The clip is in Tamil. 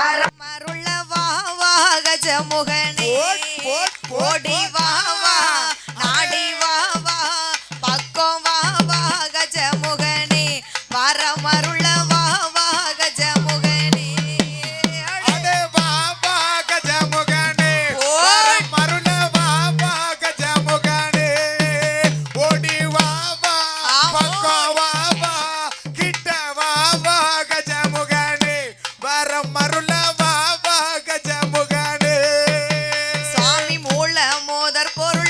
அறமருள வா வா கஜமுகனே. போட், போட், போட், ஓடி வா முதற்